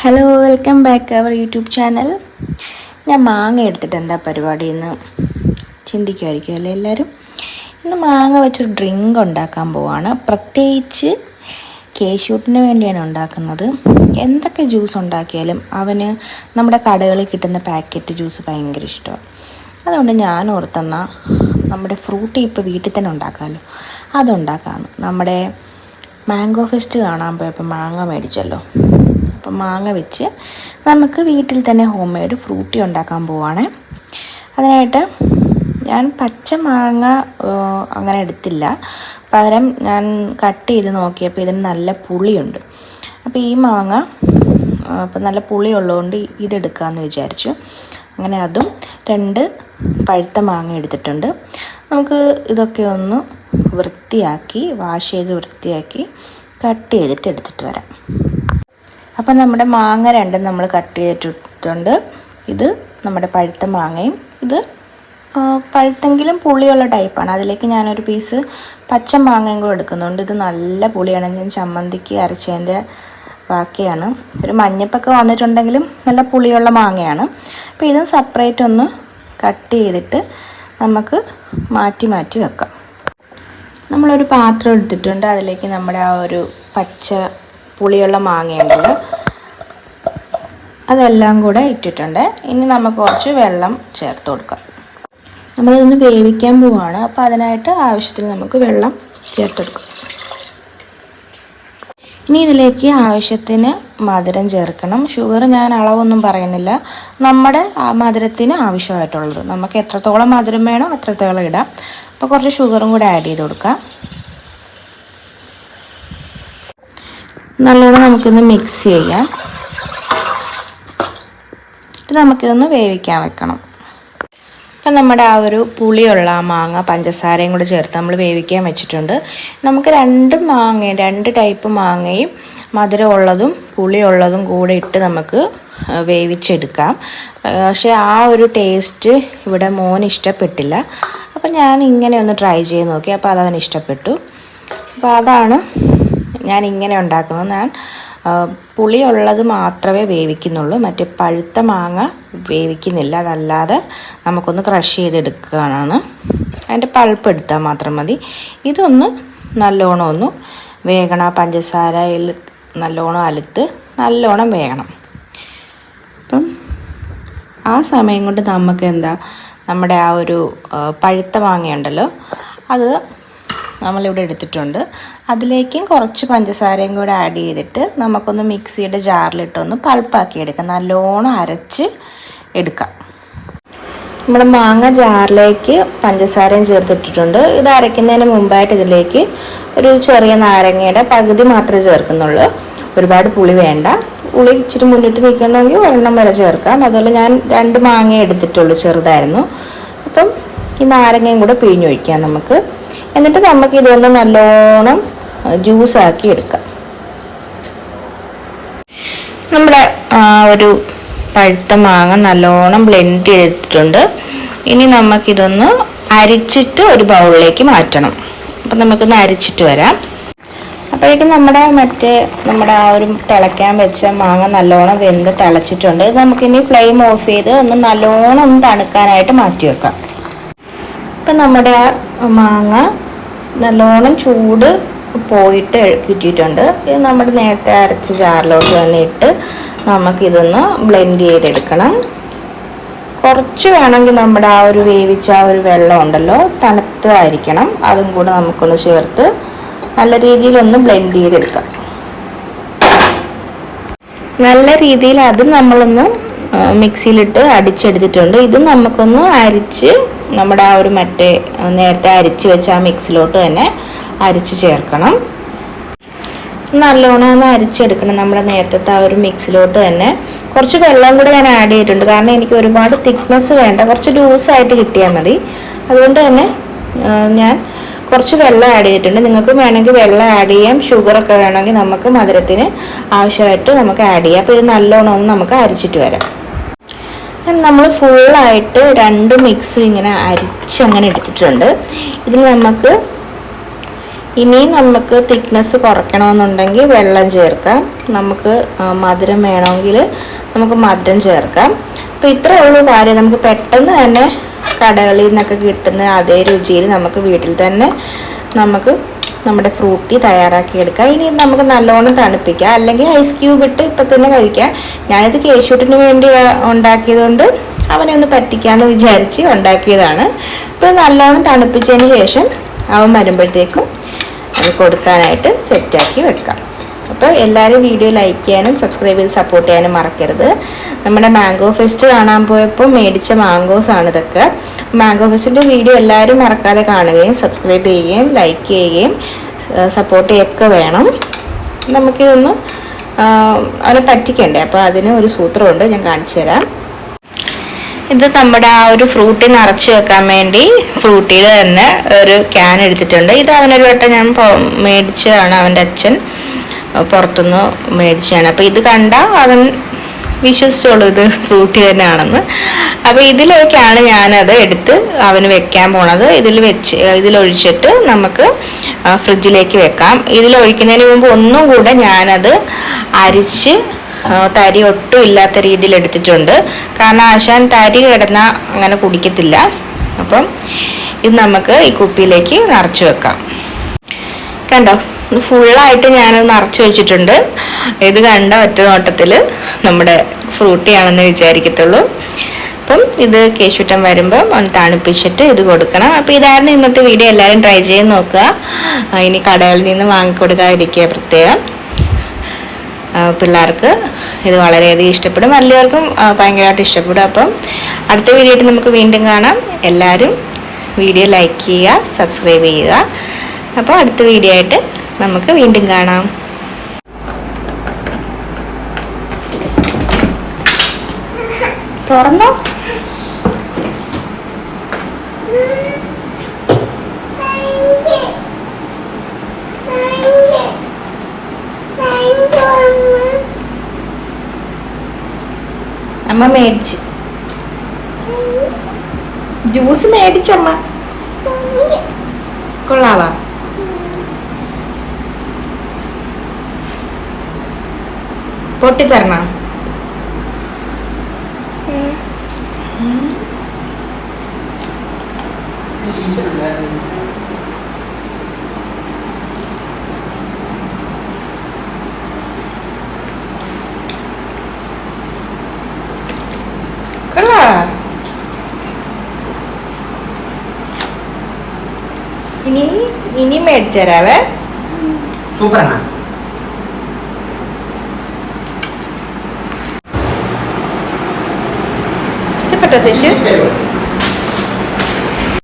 Hello welcome back our YouTube channel ഞാൻ മാങ്ങ എടുത്തിട്ട് എന്താ പരിപാടി എന്ന് ചിന്തിക്കുമായിരിക്കും അല്ലേ എല്ലാവരും? ഇന്ന് മാങ്ങ വെച്ചൊരു ഡ്രിങ്ക് ഉണ്ടാക്കാൻ പോവാണ്. പ്രത്യേകിച്ച് കേശൂട്ടിന് വേണ്ടിയാണ് ഉണ്ടാക്കുന്നത്. എന്തൊക്കെ ജ്യൂസ് ഉണ്ടാക്കിയാലും അവന് നമ്മുടെ കടകളിൽ കിട്ടുന്ന പാക്കറ്റ് ജ്യൂസ് ഭയങ്കര ഇഷ്ടമാണ്. അതുകൊണ്ട് ഞാൻ ഓർത്തെന്ന നമ്മുടെ ഫ്രൂട്ടി ഇപ്പോൾ വീട്ടിൽ തന്നെ ഉണ്ടാക്കാമല്ലോ. അതുണ്ടാക്കാമെന്ന് നമ്മുടെ മാംഗോ ഫെസ്റ്റ് കാണാൻ പോയപ്പോൾ മാങ്ങ മേടിച്ചല്ലോ. അപ്പം മാങ്ങ വെച്ച് നമുക്ക് വീട്ടിൽ തന്നെ ഹോം മെയ്ഡ് ഫ്രൂട്ടി ഉണ്ടാക്കാൻ പോവാണ്. അതിനായിട്ട് ഞാൻ പച്ച മാങ്ങ അങ്ങനെ എടുത്തില്ല. പകരം ഞാൻ കട്ട് ചെയ്ത് നോക്കിയപ്പോൾ ഇതിന് നല്ല പുളിയുണ്ട്. അപ്പോൾ ഈ മാങ്ങ അപ്പം നല്ല പുളി ഉള്ളതുകൊണ്ട് ഇതെടുക്കാമെന്ന് വിചാരിച്ചു. അങ്ങനെ അതും രണ്ട് പഴുത്ത മാങ്ങ എടുത്തിട്ടുണ്ട്. നമുക്ക് ഇതൊക്കെ ഒന്ന് വൃത്തിയാക്കി വാഷ് ചെയ്ത് വൃത്തിയാക്കി കട്ട് ചെയ്തിട്ട് എടുത്തിട്ട് വരാം. അപ്പം നമ്മുടെ മാങ്ങ രണ്ടും നമ്മൾ കട്ട് ചെയ്തിട്ടുണ്ട്. ഇത് നമ്മുടെ പഴുത്ത മാങ്ങയും ഇത് പഴുത്തെങ്കിലും പുളിയുള്ള ടൈപ്പാണ് അതിലേക്ക് ഞാനൊരു പീസ് പച്ച മാങ്ങയും കൂടെ എടുക്കുന്നുണ്ട്. ഇത് നല്ല പുളിയാണ്. ഞാൻ ചമ്മന്തിക്ക് അരച്ചതിന്റെ ബാക്കിയാണ്. ഒരു മഞ്ഞപ്പൊക്കെ വന്നിട്ടുണ്ടെങ്കിലും നല്ല പുളിയുള്ള മാങ്ങയാണ്. അപ്പോൾ ഇതും സെപ്പറേറ്റ് ഒന്ന് കട്ട് ചെയ്തിട്ട് നമുക്ക് മാറ്റി മാറ്റി വെക്കാം. നമ്മളൊരു പാത്രം എടുത്തിട്ടുണ്ട്. അതിലേക്ക് നമ്മുടെ ആ ഒരു പച്ച പുളിയുള്ള മാങ്ങയുണ്ടല്ലോ അതെല്ലാം കൂടെ ഇട്ടിട്ടുണ്ട്. ഇനി നമുക്ക് കുറച്ച് വെള്ളം ചേർത്ത് കൊടുക്കാം. നമ്മളിതൊന്ന് വേവിക്കാൻ പോവാണ്. അപ്പോൾ അതിനായിട്ട് ആവശ്യത്തിന് നമുക്ക് വെള്ളം ചേർത്ത് കൊടുക്കാം. ഇനി ഇതിലേക്ക് ആവശ്യത്തിന് മധുരം ചേർക്കണം. ഷുഗർ ഞാൻ അളവൊന്നും പറയുന്നില്ല. നമ്മുടെ മധുരത്തിന് ആവശ്യമായിട്ടുള്ളത്. നമുക്ക് എത്രത്തോളം മധുരം വേണോ അത്രത്തോളം ഇടാം. അപ്പോൾ കുറച്ച് ഷുഗറും കൂടെ ആഡ് ചെയ്ത് കൊടുക്കാം. നല്ലോണം നമുക്കിന്ന് മിക്സ് ചെയ്യാം. എന്നിട്ട് നമുക്കിതൊന്ന് വേവിക്കാൻ വെക്കണം. അപ്പം നമ്മുടെ ആ ഒരു പുളിയുള്ള മാങ്ങ പഞ്ചസാരയും കൂടെ ചേർത്ത് നമ്മൾ വേവിക്കാൻ വെച്ചിട്ടുണ്ട്. നമുക്ക് രണ്ട് മാങ്ങയും രണ്ട് ടൈപ്പ് മാങ്ങയും മധുരമുള്ളതും പുളിയുള്ളതും കൂടെ ഇട്ട് നമുക്ക് വേവിച്ചെടുക്കാം. പക്ഷേ ആ ഒരു ടേസ്റ്റ് ഇവിടെ മോന് ഇഷ്ടപ്പെട്ടില്ല. അപ്പം ഞാൻ ഇങ്ങനെ ഒന്ന് ട്രൈ ചെയ്ത് നോക്കി. അപ്പോൾ അതവന് ഇഷ്ടപ്പെട്ടു. അപ്പോൾ അതാണ് ഞാൻ ഇങ്ങനെ ഉണ്ടാക്കുന്നത്. ഞാൻ പുളിയുള്ളത് മാത്രമേ വേവിക്കുന്നുള്ളൂ. മറ്റേ പഴുത്ത മാങ്ങ വേവിക്കുന്നില്ല. അതല്ലാതെ നമുക്കൊന്ന് ക്രഷ് ചെയ്തെടുക്കുകയാണ്. അതിന്റെ പൾപ്പ് എടുത്താൽ മാത്രം മതി. ഇതൊന്ന് നല്ലോണം ഒന്ന് വേകണം. പഞ്ചസാരയിൽ നല്ലോണം അലുത്ത് നല്ലോണം വേകണം. അപ്പം ആ സമയം കൊണ്ട് നമുക്ക് എന്താ നമ്മുടെ ആ ഒരു പഴുത്ത മാങ്ങയുണ്ടല്ലോ അത് നമ്മളിവിടെ എടുത്തിട്ടുണ്ട്. അതിലേക്കും കുറച്ച് പഞ്ചസാരയും കൂടെ ആഡ് ചെയ്തിട്ട് നമുക്കൊന്ന് മിക്സിയുടെ ജാറിലിട്ടൊന്ന് പൾപ്പാക്കി എടുക്കാം. നല്ലോണം അരച്ച് എടുക്കാം. നമ്മൾ മാങ്ങ ജാറിലേക്ക് പഞ്ചസാരയും ചേർത്തിട്ടിട്ടുണ്ട്. ഇത് അരയ്ക്കുന്നതിന് മുമ്പായിട്ട് ഇതിലേക്ക് ഒരു ചെറിയ നാരങ്ങയുടെ പകുതി മാത്രമേ ചേർക്കുന്നുള്ളൂ. ഒരുപാട് പുളി വേണ്ട. പുളി ഇച്ചിരി മുന്നിട്ട് നിൽക്കണമെങ്കിൽ ഒരെണ്ണം വരെ ചേർക്കാം. അതുപോലെ ഞാൻ രണ്ട് മാങ്ങ എടുത്തിട്ടുള്ളൂ ചെറുതായിരുന്നു. അപ്പം ഈ നാരങ്ങയും കൂടെ പിഴിഞ്ഞൊഴിക്കാം നമുക്ക്. എന്നിട്ട് നമുക്ക് ഇതൊന്ന് നല്ലോണം ജ്യൂസ് ആക്കി എടുക്കാം. നമ്മുടെ ഒരു പഴുത്ത മാങ്ങ നല്ലോണം ബ്ലെൻഡ് ചെയ്തിട്ടുണ്ട്. ഇനി നമുക്കിതൊന്ന് അരിച്ചിട്ട് ഒരു ബൗളിലേക്ക് മാറ്റണം. അപ്പം നമുക്കൊന്ന് അരിച്ചിട്ട് വരാം. അപ്പോഴേക്കും നമ്മുടെ മറ്റേ നമ്മുടെ ആ ഒരു തിളയ്ക്കാൻ വെച്ച മാങ്ങ നല്ലോണം വെന്ത് തിളച്ചിട്ടുണ്ട്. ഇത് നമുക്കിനി ഫ്ലെയിം ഓഫ് ചെയ്ത് ഒന്ന് നല്ലോണം ഒന്ന് തണുക്കാനായിട്ട് മാറ്റി വെക്കാം. ഇപ്പം നമ്മുടെ മാങ്ങ നല്ലോണം ചൂട് പോയിട്ട് കിട്ടിയിട്ടുണ്ട്. ഇത് നമ്മൾ നേരത്തെ അരച്ച ജാറിലോട്ട് തന്നെ ഇട്ട് നമുക്കിതൊന്ന് ബ്ലെൻഡ് ചെയ്തെടുക്കണം. കുറച്ച് വേണമെങ്കിൽ നമ്മുടെ ആ ഒരു വേവിച്ച ആ ഒരു വെള്ളം ഉണ്ടല്ലോ തണുത്തതായിരിക്കണം. അതും കൂടെ നമുക്കൊന്ന് ചേർത്ത് നല്ല രീതിയിലൊന്ന് ബ്ലെൻഡ് ചെയ്തെടുക്കാം. നല്ല രീതിയിൽ അതും നമ്മളൊന്ന് മിക്സിയിലിട്ട് അടിച്ചെടുത്തിട്ടുണ്ട്. ഇതും നമുക്കൊന്ന് അരിച്ച് നമ്മുടെ ആ ഒരു മറ്റേ നേരത്തെ അരിച്ച് വെച്ച ആ മിക്സിലോട്ട് തന്നെ അരിച്ച് ചേർക്കണം. നല്ലോണം ഒന്ന് അരിച്ചെടുക്കണം നമ്മുടെ നേരത്തെ ആ ഒരു മിക്സിലോട്ട് തന്നെ. കുറച്ച് വെള്ളം കൂടെ ഞാൻ ആഡ് ചെയ്തിട്ടുണ്ട്. കാരണം എനിക്ക് ഒരുപാട് തിക്നെസ് വേണ്ട. കുറച്ച് ലൂസായിട്ട് കിട്ടിയാൽ മതി. അതുകൊണ്ട് തന്നെ ഞാൻ കുറച്ച് വെള്ളം ആഡ് ചെയ്തിട്ടുണ്ട്. നിങ്ങൾക്ക് വേണമെങ്കിൽ വെള്ളം ആഡ് ചെയ്യാം. ഷുഗർ ഒക്കെ വേണമെങ്കിൽ നമുക്ക് മധുരത്തിന് ആവശ്യമായിട്ട് നമുക്ക് ആഡ് ചെയ്യാം. അപ്പോൾ ഇത് നല്ലോണം ഒന്ന് നമുക്ക് അരിച്ചിട്ട് വരാം. നമ്മൾ ഫുള്ളായിട്ട് രണ്ട് മിക്സ് ഇങ്ങനെ അരിച്ചങ്ങനെ എടുത്തിട്ടുണ്ട്. ഇതിൽ നമുക്ക് ഇനി നമുക്ക് തിക്നെസ് കുറയ്ക്കണമെന്നുണ്ടെങ്കിൽ വെള്ളം ചേർക്കാം. നമുക്ക് മധുരം വേണമെങ്കിൽ നമുക്ക് മധുരം ചേർക്കാം. അപ്പോൾ ഇത്രയേ ഉള്ളൂ കാര്യം. നമുക്ക് പെട്ടെന്ന് തന്നെ കടകളിൽ നിന്നൊക്കെ കിട്ടുന്ന അതേ രുചിയിൽ നമുക്ക് വീട്ടിൽ തന്നെ നമുക്ക് നമ്മുടെ ഫ്രൂട്ടി തയ്യാറാക്കി ഇനി നമുക്ക് നല്ലോണം തണുപ്പിക്കാം. അല്ലെങ്കിൽ ഐസ് ക്യൂബ് ഇട്ട് ഇപ്പം തന്നെ കഴിക്കാം. ഞാനിത് കേശൂട്ടിന് വേണ്ടി ഉണ്ടാക്കിയതുകൊണ്ട് അവനെ ഒന്ന് പറ്റിക്കാമെന്ന് വിചാരിച്ച് ഉണ്ടാക്കിയതാണ്. ഇപ്പം നല്ലോണം തണുപ്പിച്ചതിന് ശേഷം അവൻ വരുമ്പോഴത്തേക്കും അത് കൊടുക്കാനായിട്ട് സെറ്റാക്കി വെക്കാം. അപ്പോൾ എല്ലാവരും വീഡിയോ ലൈക്ക് ചെയ്യാനും സബ്സ്ക്രൈബ് ചെയ്ത് സപ്പോർട്ട് ചെയ്യാനും മറക്കരുത്. നമ്മുടെ മാംഗോ ഫെസ്റ്റ് കാണാൻ പോയപ്പോൾ മേടിച്ച മാംഗോസ് ആണ് ഇതൊക്കെ. മാംഗോ ഫെസ്റ്റിന്റെ വീഡിയോ എല്ലാവരും മറക്കാതെ കാണുകയും സബ്സ്ക്രൈബ് ചെയ്യുകയും ലൈക്ക് ചെയ്യുകയും സപ്പോർട്ട് ചെയ്യുകയൊക്കെ വേണം. നമുക്കിതൊന്ന് അവരെ പറ്റിക്കണ്ടേ? അപ്പോൾ അതിന് ഒരു സൂത്രമുണ്ട് ഞാൻ കാണിച്ചു തരാം. ഇത് നമ്മുടെ ആ ഒരു ഫ്രൂട്ടി നിറച്ച് വെക്കാൻ വേണ്ടി ഫ്രൂട്ടിയിൽ തന്നെ ഒരു ക്യാൻ എടുത്തിട്ടുണ്ട്. ഇത് അവനൊരു വട്ടം ഞാൻ മേടിച്ചതാണ് അവന്റെ അച്ഛൻ. പുറത്തുനിന്ന് മേടിച്ചാണ് അപ്പോൾ ഇത് കണ്ട അവൻ വിശ്വസിച്ചോളൂ ഇത് ഫ്രൂട്ടി തന്നെയാണെന്ന്. അപ്പോൾ ഇതിലേക്കാണ് ഞാനത് എടുത്ത് അവന് വെക്കാൻ പോണത്. ഇതിൽ വെച്ച് ഇതിലൊഴിച്ചിട്ട് നമുക്ക് ഫ്രിഡ്ജിലേക്ക് വെക്കാം. ഇതിലൊഴിക്കുന്നതിന് മുമ്പ് ഒന്നും കൂടെ ഞാനത് അരിച്ച് തരി ഒട്ടും ഇല്ലാത്ത രീതിയിൽ എടുത്തിട്ടുണ്ട്. കാരണം ആശാൻ തരി കിടന്ന അങ്ങനെ കുടിക്കത്തില്ല. അപ്പം ഇത് നമുക്ക് ഈ കുപ്പിയിലേക്ക് നിറച്ച് വെക്കാം. കണ്ടോ? ഫുള്ളായിട്ട് ഞാനത് നിറച്ച് വെച്ചിട്ടുണ്ട്. ഇത് കണ്ട ഒറ്റ നോട്ടത്തിൽ നമ്മുടെ ഫ്രൂട്ടിയാണെന്ന് വിചാരിക്കത്തുള്ളൂ. അപ്പം ഇത് കേശുറ്റം വരുമ്പോൾ ഒന്ന് തണുപ്പിച്ചിട്ട് ഇത് കൊടുക്കണം. അപ്പോൾ ഇതായിരുന്നു ഇന്നത്തെ വീഡിയോ. എല്ലാവരും ട്രൈ ചെയ്ത് നോക്കുക. ഇനി കടകളിൽ നിന്ന് വാങ്ങിക്കൊടുക്കാതിരിക്കുക പ്രത്യേകം. പിള്ളേർക്ക് ഇത് വളരെയധികം ഇഷ്ടപ്പെടും. വലിയവർക്കും ഭയങ്കരമായിട്ട് ഇഷ്ടപ്പെടും. അപ്പം അടുത്ത വീഡിയോ ആയിട്ട് നമുക്ക് വീണ്ടും കാണാം. എല്ലാവരും വീഡിയോ ലൈക്ക് ചെയ്യുക സബ്സ്ക്രൈബ് ചെയ്യുക. അപ്പോൾ അടുത്ത വീഡിയോ ആയിട്ട് നമുക്ക് വീണ്ടും കാണാം. തുറന്നോ? അമ്മ മേടിച്ച്. ജ്യൂസ് മേടിച്ചമ്മ. കൊള്ളാവാ? പൊട്ടിത്തരണോ ഇനി ഇനി മേടിച്ചു തരാവേ. സൂപ്പർ ပါစေရှင်